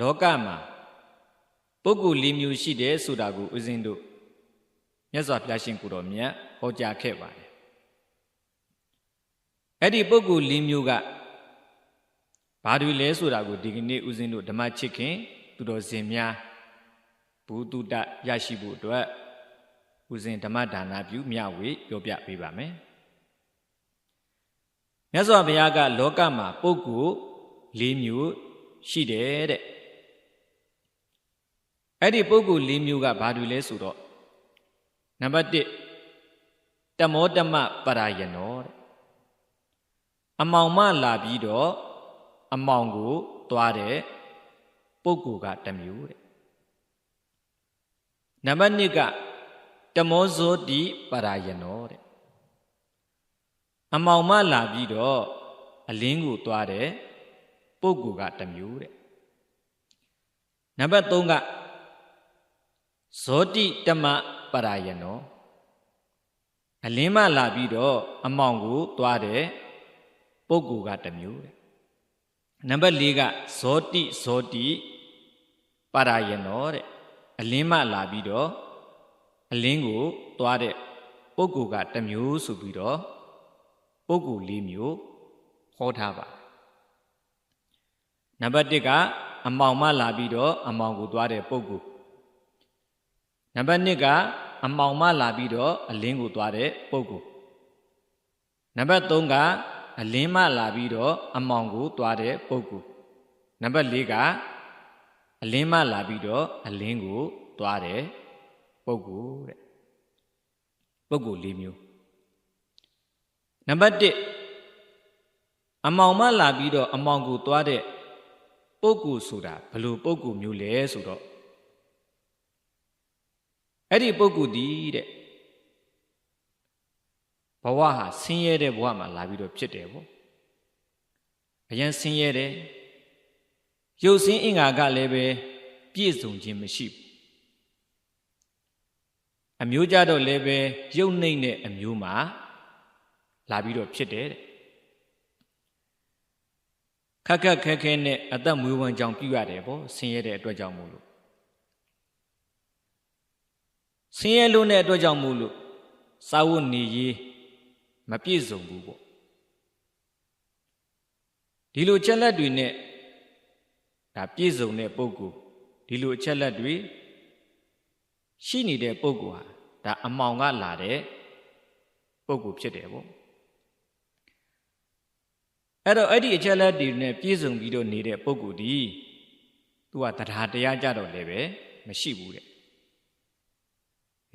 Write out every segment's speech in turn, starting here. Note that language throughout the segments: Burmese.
လောကမှာပုဂ္ဂိုလ်၄မျိုးရှိတယ်ဆိုတာကိုဦးဇင်းတို့မြတ်စွာဘုရားရှင်ကိုတော်မြတ်ဟောကြားခဲ့ပါတယ်အဲ့ဒီပုဂ္ဂိုလ်၄မျိုးကဘာတွေလဲဆိုတာကိုဒီကနေ့ဦးဇင်းတို့ဓမ္မချစ်ခင် သူတော်စင်များဘူတုတရရှိဖို့အတွက်ဦးဇင်းဓမ္မဒါနပြုမျှဝေပြောပြပေးပါမယ်မြတ်စွာဘုရားကလောကမှာပုဂ္ဂိုလ်၄မျိုးရှိတယ်တဲ့ အဲ့ဒီပုဂ္ဂိုလ်၄မျိုးကဘာတွေလဲဆိုတော့နံပါတ်1တမောတမပရာယနောတဲ့အမောင်မလာပြီးတော့အမောင်ကိုသွားတဲ့ပုဂ္ဂိုလ်ကတစ်မျိုးတဲ့နံပါတ်2ကတမောဇောတိပရာယနောတဲ့အမောင်မလာပြီးတော့အလင်းကိုသွားတဲ့ပုဂ္ဂိုလ်ကတစ်မျိုးတဲ့နံပါတ်3က ဇောတိတမပရာယနောအလင်းမလာပြီးတော့အမောင်ကိုသွားတဲ့ပုဂ္ဂိုလ်ကတစ်မျိုးတဲ့နံပါတ်၄ကဇောတိဇောတိပရာယနောတဲ့အလင်းမလာပြီးတော့အလင်းကိုသွားတဲ့ပုဂ္ဂိုလ်ကတစ်မျိုးဆိုပြီးတော့ပုဂ္ဂိုလ်၄မျိုးဟောထားပါနံပါတ်1ကအမောင်မလာပြီးတော့အမောင်ကိုသွားတဲ့ပုဂ္ဂိုလ် နံပါတ်2ကအမောင်မလာပြီးတော့အလင်းကိုသွားတဲ့ပုဂ္ဂိုလ်နံပါတ်3ကအလင်းမလာပြီးတော့အမောင်ကိုသွားတဲ့ပုဂ္ဂိုလ်နံပါတ်4ကအလင်းမလာပြီးတော့အလင်းကိုသွားတဲ့ပုဂ္ဂိုလ်တဲ့ပုဂ္ဂိုလ်၄မျိုးနံပါတ်1အမောင်မလာပြီးတော့အမောင်ကိုသွားတဲ့ပုဂ္ဂိုလ်ဆိုတာဘယ်လိုပုဂ္ဂိုလ်မျိုးလဲဆိုတော့ အဲ့ဒီပုဂ္ဂိုလ်ဒီတဲ့ဘဝဟာဆင်းရဲတဲ့ဘဝမှာလာပြီးတော့ဖြစ်တယ်ပေါ့အရင်ဆင်းရဲတယ်ရုပ်ဆင်းအင်္ဂါကလည်းပဲပြည့်စုံခြင်းမရှိဘူးအမျိုးကြတော့လည်းပဲရုပ်နှိမ့်တဲ့အမျိုးမှာလာပြီးတော့ဖြစ်တယ်တဲ့ခက်ခက်ခဲခဲနဲ့အသက်မွေးဝမ်းကြောင်းပြုရတယ်ပေါ့ဆင်းရဲတဲ့အတွက်ကြောင့်မို့လို့ ဆင်းရဲလို့တဲ့အတွက်ကြောင့်မို့လို့စာဝတ်နေရေးမပြည့်စုံဘူးပေါ့ဒီလိုချက်လက်တွေနဲ့ဒါပြည့်စုံတဲ့ပုံကိုဒီလိုအချက်လက်တွေရှိနေတဲ့ပုံကိုဟာဒါအမောင်ကလာတဲ့ပုံကိုဖြစ်တယ်ပေါ့အဲ့တော့အဲ့ဒီအချက်လက်တွေနဲ့ပြည့်စုံပြီးတော့နေတဲ့ပုံကိုဒီသူကတရားတရားကြတော့လည်းပဲမရှိဘူးတဲ့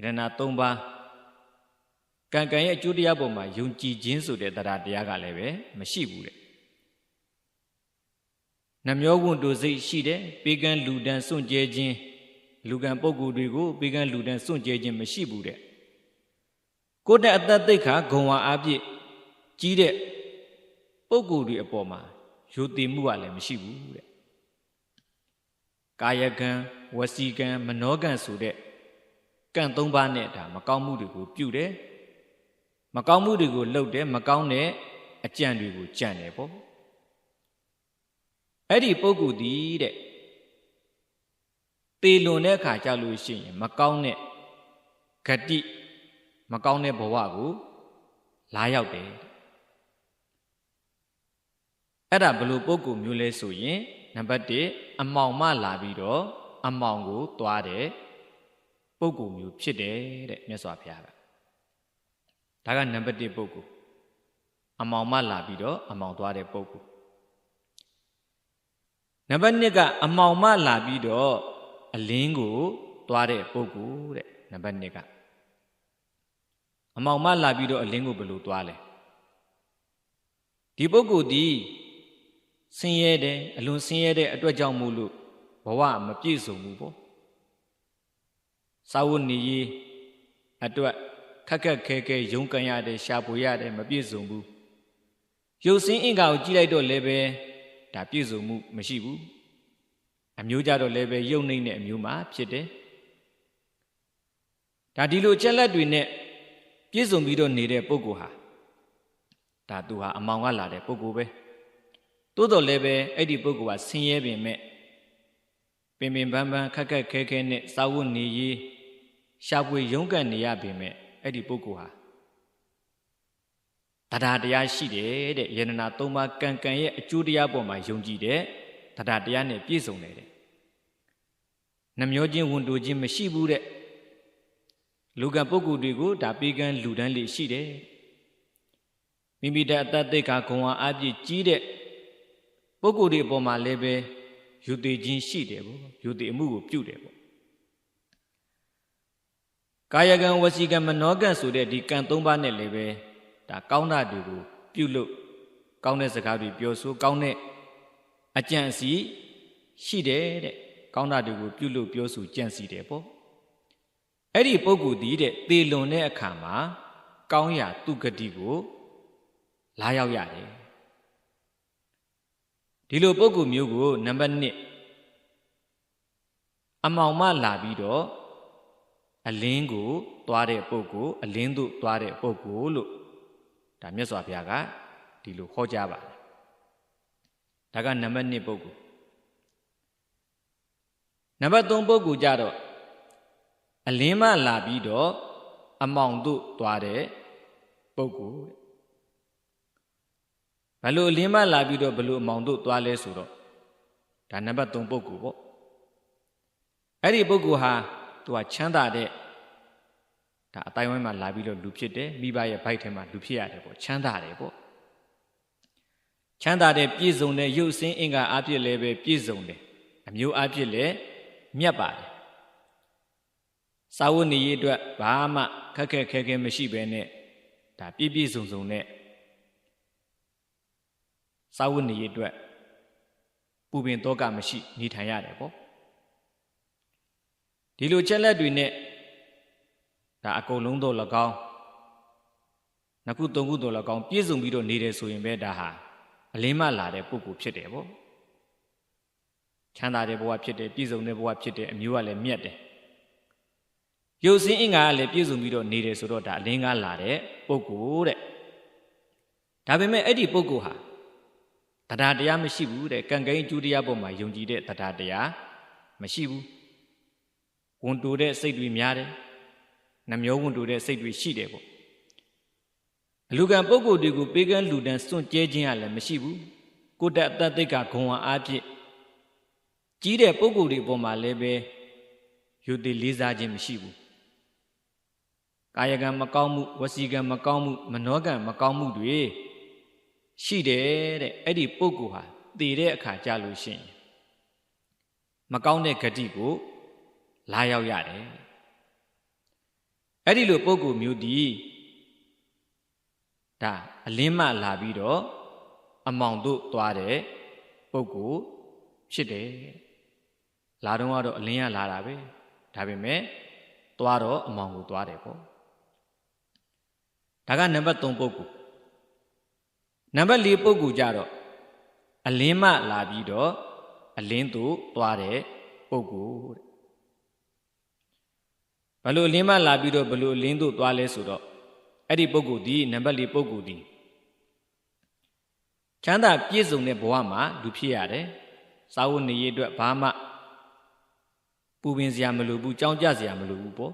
ရဏ၃ပါးကံကံရဲ့အကျိုးတရားပေါ်မှာယုံကြည်ခြင်းဆိုတဲ့တရားတရားကလည်းပဲမရှိဘူးတဲ့နှမျောဝွန့်တို့စိတ်ရှိတယ်ပေကံလူတန်းစွန့်ကြဲခြင်းလူကံပုဂ္ဂိုလ်တွေကိုပေကံလူတန်းစွန့်ကြဲခြင်းမရှိဘူးတဲ့ကိုယ့်တဲ့အသက်သိခါဂုံဝါအပြည့်ကြီးတဲ့ပုဂ္ဂိုလ်တွေအပေါ်မှာယုံတည်မှုကလည်းမရှိဘူးတဲ့ကာယကံဝစီကံမနောကံဆိုတဲ့ ကံ၃ပါးနဲ့ဒါမကောင်းမှုတွေကိုပြုတယ်မကောင်းမှုတွေကိုလှုပ်တယ်မကောင်းတဲ့အကြံတွေကိုကြံတယ်ပေါ့အဲ့ဒီပုဂ္ဂိုလ်ဒီတဲ့တေလွန်တဲ့အခါကြောက်လို့ရှိရင်မကောင်းတဲ့ဂတိမကောင်းတဲ့ဘဝကိုလာရောက်တယ်အဲ့ဒါဘလို့ပုဂ္ဂိုလ်မျိုးလဲဆိုရင်နံပါတ်1အမောင်မလာပြီးတော့အမောင်ကို သွားတယ် ပုဂ္ဂိုလ်မျိုးဖြစ်တယ်တဲ့မြတ်စွာဘုရားကဒါကနံပါတ်1ပုဂ္ဂိုလ်အမောင်မလာပြီးတော့အမောင်သွားတဲ့ပုဂ္ဂိုလ်နံပါတ်2ကအမောင်မလာပြီးတော့အလင်းကိုသွားတဲ့ပုဂ္ဂိုလ်တဲ့နံပါတ်2ကအမောင်မလာပြီးတော့အလင်းကိုဘယ်လိုသွားလဲဒီပုဂ္ဂိုလ်ဒီဆင်းရဲတယ်အလွန်ဆင်းရဲတဲ့အတွက်ကြောင့်မို့လို့ဘဝမပြည့်စုံဘူးပေါ့ စာဝတ်နေရေးအတွက်ခက်ခက်ခဲခဲရုန်းကန်ရတယ်ရှာဖွေရတယ်မပြည့်စုံဘူးရုပ်စင်းအင်္ဂါကိုကြည့်လိုက်တော့လည်းပဲဒါပြည့်စုံမှုမရှိဘူးအမျိုးကြတော့လည်းပဲယုံနှိမ့်တဲ့အမျိုးမှာဖြစ်တယ်ဒါဒီလိုချက်လက်တွေနဲ့ပြည့်စုံပြီးတော့နေတဲ့ပုဂ္ဂိုလ်ဟာဒါသူဟာအမောင်ကလာတဲ့ပုဂ္ဂိုလ်ပဲတိုးတော်လည်းပဲအဲ့ဒီပုဂ္ဂိုလ်ကဆင်းရဲပင်မဲ့ ပင်ပင်ပန်းပန်းခက်ခက်ခဲခဲနဲ့စာဝတ်နေရေးရှာဖွေရုန်းကန်နေရပေမဲ့အဲ့ဒီပုဂ္ဂိုလ်ဟာတရားတရားရှိတယ်တဲ့ယန္တနာ၃ပါးကံကံရဲ့အကျိုးတရားပေါ်မှာယုံကြည်တဲ့တရားတရားနဲ့ပြည့်စုံတယ်တဲ့နှမျောခြင်းဝန်တိုခြင်းမရှိဘူးတဲ့လူကံပုဂ္ဂိုလ်တွေကိုဒါပေကံလူတန်းလေးရှိတယ်မိမိတဲ့အတ္တသိက္ခာဂုံအားအပြည့်ကြီးတဲ့ပုဂ္ဂိုလ်တွေအပေါ်မှာလည်းပဲ ယူတည်ခြင်းရှိတယ်ပေါ့ယူတည်အမှုကိုပြုတယ်ပေါ့ကာယကံဝစီကံမနောကံဆိုတဲ့ဒီကံ၃ပါးနဲ့လည်းပဲဒါကောင်းတာတွေကိုပြုလို့ကောင်းတဲ့စကားတွေပြောဆိုကောင်းတဲ့အကြံစီရှိတယ်တဲ့ကောင်းတာတွေကိုပြုလို့ပြောဆိုကြံစီတယ်ပေါ့အဲ့ဒီပုဂ္ဂိုလ်ဒီတဲ့သေလွန်တဲ့အခါမှာကောင်းရာသူဂတိကိုလာရောက်ရတယ် ဒီလိုပုဂ္ဂိုလ်မျိုးကိုနံပါတ်1အမောင်မလာပြီးတော့အလင်းကိုသွားတဲ့ပုဂ္ဂိုလ်အလင်းသို့သွားတဲ့ပုဂ္ဂိုလ်လို့ဒါမြတ်စွာဘုရားကဒီလိုဟောကြားပါတယ်ဒါကနံပါတ်1ပုဂ္ဂိုလ်နံပါတ်3ပုဂ္ဂိုလ်ကြတော့အလင်းမလာပြီးတော့အမောင်သို့သွားတဲ့ပုဂ္ဂိုလ် ဘလို့အလင်းမလာပြီးတော့ဘလို့အမောင်သို့သွားလဲဆိုတော့ဒါနံပါတ်3ပုဂ္ဂိုလ်ပေါ့အဲ့ဒီပုဂ္ဂိုလ်ဟာသူကချမ်းသာတဲ့ဒါအတိုင်းဝိုင်းမှာလာပြီးတော့လူဖြစ်တယ်မိဘရဲ့ဘိုက်ထဲမှာလူဖြစ်ရတယ်ပေါ့ချမ်းသာတယ်ပေါ့ချမ်းသာတဲ့ပြည့်စုံတဲ့ရုပ်စင်းအင်္ဂါအပြည့်လည်းပဲပြည့်စုံတယ်အမျိုးအပြည့်လည်းမြတ်ပါတယ်စာဝတ်နေရေးအတွက်ဘာမှခက်ခက်ခဲခဲမရှိဘဲနဲ့ဒါပြည့်ပြည့်စုံစုံနဲ့ စာဝတ်နေရေးအတွက်ပူပင်တော့ကမရှိနေထိုင်ရတယ်ပေါ့ဒီလိုချက်လက်တွေနဲ့ဒါအကုန်လုံးတော့၎င်းနှစ်ခုသုံးခုတော့၎င်းပြည့်စုံပြီးတော့နေတယ်ဆိုရင်ပဲဒါဟာအလင်းမလာတဲ့ပုဂ္ဂိုလ်ဖြစ်တယ်ပေါ့ချမ်းသာတဲ့ဘဝဖြစ်တယ်ပြည့်စုံတဲ့ဘဝဖြစ်တယ်အမျိုးကလည်းမြတ်တယ်ရုပ်စင်းအင်္ဂါကလည်းပြည့်စုံပြီးတော့နေတယ်ဆိုတော့ဒါအလင်းကားလာတဲ့ပုဂ္ဂိုလ်တဲ့ဒါပေမဲ့အဲ့ဒီပုဂ္ဂိုလ်ဟာ တရားတရားမရှိဘူးတဲ့ကံကိန်းကျူးတရားပေါ်မှာယုံကြည်တဲ့တရားတရားမရှိဘူးဝန်တိုတဲ့စိတ်တွေများတယ်နှမျောဝန်တိုတဲ့စိတ်တွေရှိတယ်ပေါ့အလူကံပုဂ္ဂိုလ်တွေကိုပေးကမ်းလူတန်းစွန့်ကြဲခြင်းကလည်းမရှိဘူးကိုတတ်အတ္တသိက္ခာဂုံဝါအားဖြင့်ကြီးတဲ့ပုဂ္ဂိုလ်တွေပေါ်မှာလည်းပဲယူတည်လေးစားခြင်းမရှိဘူးကာယကံမကောင်းမှုဝစီကံမကောင်းမှုမနောကံမကောင်းမှုတွေ ရှိတယ်တဲ့အဲ့ဒီပုဂ္ဂိုလ်ဟာတည်တဲ့အခါကြာလို့ရှိရင်မကောင်းတဲ့ဂတိကို လာရောက်ရတယ်အဲ့ဒီလိုပုဂ္ဂိုလ်မျိုးဒီဒါအလင်းမလာပြီးတော့အမောင်တို့သွားတဲ့ပုဂ္ဂိုလ်ဖြစ်တယ်လာတော့ကတော့အလင်းရလာတာပဲဒါပေမဲ့သွားတော့အမောင်ကိုသွားတယ်ပေါ့ဒါကနံပါတ်3ပုဂ္ဂိုလ် နံပါတ်4ပုဂ္ဂိုလ်ကြတော့အလင်းမလာပြီးတော့အလင်းသူသွားတဲ့ပုဂ္ဂိုလ်တဲ့ဘလို့အလင်းမလာပြီးတော့ဘလို့အလင်းသူသွားလဲဆိုတော့အဲ့ဒီပုဂ္ဂိုလ်ဒီနံပါတ်4ပုဂ္ဂိုလ်ဒီချမ်းသာပြည့်စုံတဲ့ဘဝမှာလူဖြစ်ရတယ်စာဝတ်နေရေးအတွက်ဘာမှပူပင်စရာမလိုဘူးကြောင်းကြစရာမလိုဘူးပေါ့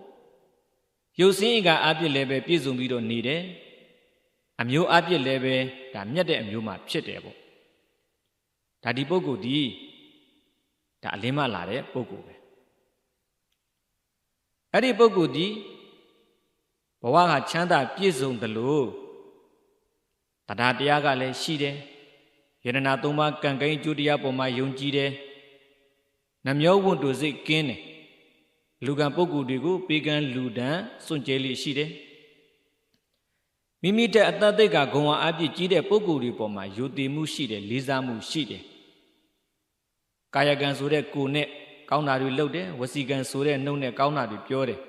ရုပ်စင်းအကအပြစ်လည်းပဲပြည့်စုံပြီးတော့နေတယ် အမျိုးအပြစ်လည်းပဲဒါမြတ်တဲ့အမျိုးမှဖြစ်တယ်ပေါ့ဒါဒီပုဂ္ဂိုလ်ဒီဒါအလင်းမလာတဲ့ပုဂ္ဂိုလ်ပဲအဲ့ဒီပုဂ္ဂိုလ်ဒီဘဝကချမ်းသာပြည့်စုံတယ်လို့တရားတရားကလည်းရှိတယ်ယရနာသုံးပါးကံကိန်းကျိုးတရားပေါ်မှာယုံကြည်တယ်နှမျောဝတ်တို့စိတ်ကင်းတယ်လူကံပုဂ္ဂိုလ်တွေကိုပေးကမ်းလူဒဏ်စွန့်ကြဲလိရှိတယ် မိမိတဲ့အတ္တသိက္ခာဂုံဝါအပြည့်ကြီးတဲ့ပုဂ္ဂိုလ်တွေပေါ်မှာယုံတည်မှုရှိတယ်လေးစားမှုရှိတယ်ကာယကံဆိုတဲ့ကိုယ်နဲ့ကောင်းတာတွေလုပ်တယ်ဝစီကံဆိုတဲ့နှုတ်နဲ့ကောင်းတာတွေပြောတယ်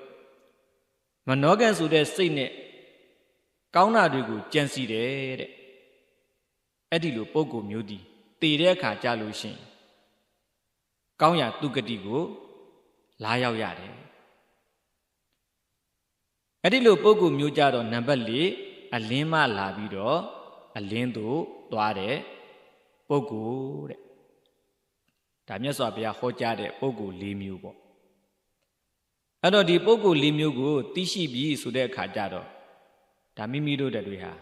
မနောကံဆိုတဲ့စိတ်နဲ့ကောင်းတာတွေကိုကြံစီတယ်တဲ့အဲ့ဒီလိုပုံကိုမျိုးတည်တည်တဲ့အခါကြာလို့ရှင်ကောင်းရာသူကတိကိုလာရောက်ရတယ်အဲ့ဒီလိုပုံကိုမျိုးကြတော့နံပါတ်၄ အလင်းမလာပြီးတော့အလင်းသို့သွားတဲ့ပုဂ္ဂိုလ်တဲ့ဒါမြတ်စွာဘုရားဟောကြားတဲ့ပုဂ္ဂိုလ်၄မျိုးပေါ့အဲ့တော့ဒီပုဂ္ဂိုလ်၄မျိုးကိုသိရှိပြီဆိုတဲ့အခါကျတော့ဒါမိမိတို့တွေဟာ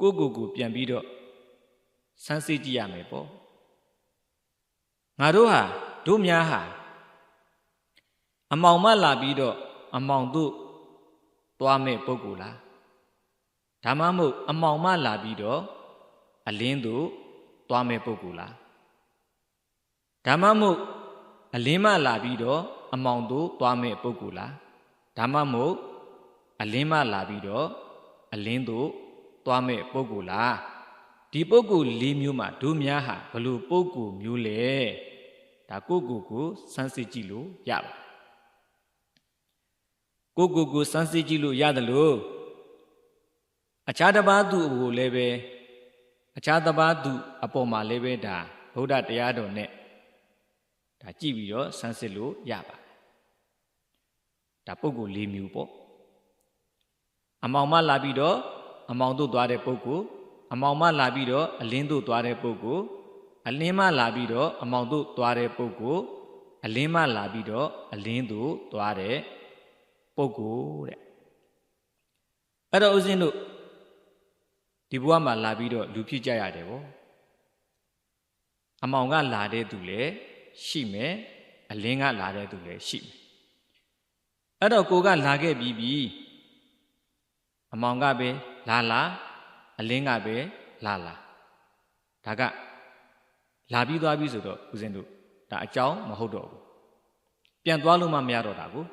ကိုယ့်ကိုယ်ကိုပြန်ပြီးတော့စမ်းစစ်ကြည့်ရမယ်ပေါ့ငါတို့ဟာတို့များဟာအမောင်မလာပြီးတော့အမောင်တို့သွားမဲ့ပုဂ္ဂိုလ်လား ဒါမှမဟုတ်အမောင်မလာပြီးတော့အလင်းတို့သွားမဲ့ပုဂ္ဂိုလ်လားဒါမှမဟုတ်အလင်းမလာပြီးတော့အမောင်တို့သွားမဲ့ပုဂ္ဂိုလ်လားဒါမှမဟုတ်အလင်းမလာပြီးတော့အလင်းတို့သွားမဲ့ပုဂ္ဂိုလ်လားဒီပုဂ္ဂိုလ်၄မျိုးမှာတို့များဟာဘလို့ပုဂ္ဂိုလ်မျိုးလဲဒါကိုကိုကိုစမ်းစစ်ကြည့်လို့ရပါကိုကိုကိုစမ်းစစ်ကြည့်လို့ရတယ်လို့ အခြားတစ်ပါးသူကိုလည်းပဲအခြားတစ်ပါးသူအပေါ်မှာလည်းပဲဒါဗုဒ္ဓတရားတော်နဲ့ဒါကြည့်ပြီးတော့စမ်းစစ်လို့ရပါတယ်ဒါပုဂ္ဂိုလ်၄မျိုးပေါ့အမောင်မလာပြီးတော့အမောင်တို့သွားတဲ့ပုဂ္ဂိုလ်အမောင်မလာပြီးတော့အလင်းတို့သွားတဲ့ပုဂ္ဂိုလ်အလင်းမလာပြီးတော့အမောင်တို့သွားတဲ့ပုဂ္ဂိုလ်အလင်းမလာပြီးတော့အလင်းတို့သွားတဲ့ပုဂ္ဂိုလ်တဲ့အဲ့တော့ဦးဇင်းတို့ ဒီဘဝမှာလာပြီးတော့လူဖြစ်ကြရတယ်ဗောအမောင်ကလာတဲ့သူလည်းရှိမယ်အလင်းကလာတဲ့သူလည်းရှိမယ်အဲ့တော့ကိုကလာခဲ့ပြီးပြီအမောင်ကပဲလာလာအလင်းကပဲလာလာဒါကလာပြီးသွားပြီဆိုတော့ဦးဇင်းတို့ဒါအကြောင်းမဟုတ်တော့ဘူးပြန်သွားလို့မှမရတော့တာကို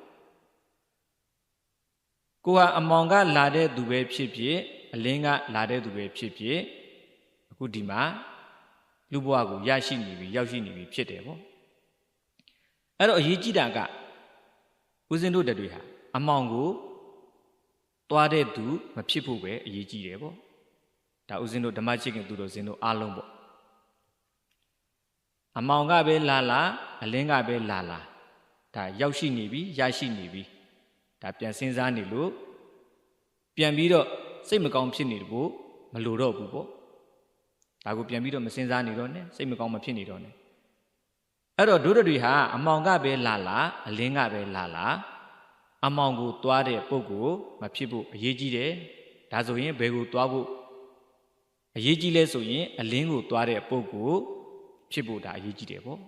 ကိုဟာအမောင်ကလာတဲ့သူပဲဖြစ်ဖြစ် အလင်းကလာတဲ့သူပဲဖြစ်ဖြစ်အခုဒီမှာလူဘဝကိုရရှိနေပြီရောက်ရှိနေပြီဖြစ်တယ်ပေါ့အဲ့တော့အရေးကြီးတာကဦးဇင်းတို့တွေဟာအမောင်ကိုသွားတဲ့သူမဖြစ်ဖို့ပဲအရေးကြီးတယ်ပေါ့ဒါဦးဇင်းတို့ဓမ္မချစ်ခင်သူတို့ဇင်းတို့အားလုံးပေါ့အမောင်ကပဲလာလာအလင်းကပဲလာလာဒါရောက်ရှိနေပြီရရှိနေပြီဒါပြန်စဉ်းစားနေလို့ပြန်ပြီးတော့ စိတ်မကောင်းဖြစ်နေတယ်ဖို့မလိုတော့ဘူးပေါ့ဒါကိုပြန်ပြီးတော့မစဉ်းစားနေတော့နဲ့စိတ်မကောင်းမဖြစ်နေတော့နဲ့အဲ့တော့ဒုရတွေဟာအမောင်ကပဲလာလာအလင်းကပဲလာလာအမောင်ကိုသွားတဲ့ပုဂ္ဂိုလ်မဖြစ်ဖို့အရေးကြီးတယ်ဒါဆိုရင်ဘယ်ကိုသွားဖို့အရေးကြီးလဲဆိုရင်အလင်းကိုသွားတဲ့ပုဂ္ဂိုလ်ဖြစ်ဖို့ဒါအရေးကြီးတယ်ပေါ့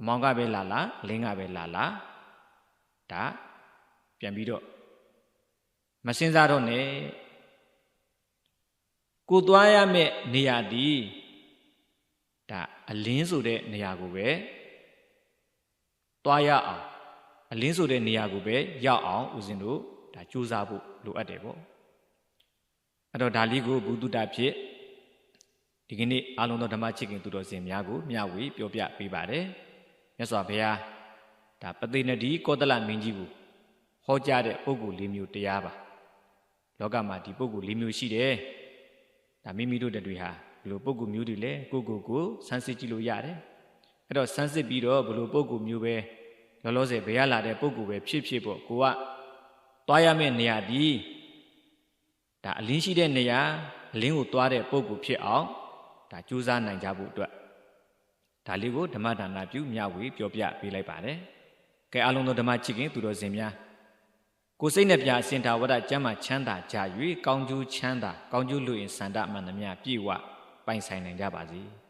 အမောင်ကပဲလာလာအလင်းကပဲလာလာဒါပြန်ပြီးတော့ မစင်စားတော့နဲ့ကိုသွားရမယ့်နေရာဒီဒါအလင်းဆိုတဲ့နေရာကိုပဲသွားရအောင်အလင်းဆိုတဲ့နေရာကိုပဲရောက်အောင်ဦးဇင်းတို့ဒါကြိုးစားဖို့လိုအပ်တယ်ပေါ့အဲ့တော့ဒါလေးကိုဘုဒ္ဓတာဖြစ်ဒီကနေ့အာလုံးသောဓမ္မချစ်ခင်သူတော်စင်များကိုမျှဝေပြောပြပေးပါတယ်မြတ်စွာဘုရားဒါပသိနဒီကောသလမင်းကြီးကိုဟောကြားတဲ့ပုဂ္ဂိုလ်၄မျိုးတရားပါ လောကမှာဒီပုဂ္ဂိုလ်၄မျိုးရှိတယ်ဒါမိမိတို့တွေဟာဘလို့ပုဂ္ဂိုလ်မျိုးတွေလဲကိုကိုကိုစမ်းစစ်ကြည့်လို့ရတယ်အဲ့တော့စမ်းစစ်ပြီးတော့ဘလို့ပုဂ္ဂိုလ်မျိုးပဲလောလောဆယ်ဘယ်ရလာတဲ့ပုဂ္ဂိုလ်ပဲဖြစ်ဖြစ်ပေါ့ကိုကသွားရမယ့်နေရာဒီဒါအလင်းရှိတဲ့နေရာအလင်းကိုသွားတဲ့ပုဂ္ဂိုလ်ဖြစ်အောင်ဒါကြိုးစားနိုင်ကြဖို့အတွက်ဒါလေးကိုဓမ္မဒါနပြုမျှဝေပြောပြပေးလိုက်ပါတယ်ကဲအားလုံးသောဓမ္မချစ်ခင်သူတော်စင်များ ကိုစိတ်နဲ့ပြအစင်တာဝရကျမ်းမှာချမ်းသာကြ၍ကောင်းကျိုးချမ်းသာကောင်းကျိုးလူရင်စန္ဒမှန်သမျှပြည့်ဝပိုင်ဆိုင်နိုင်ကြပါစေ။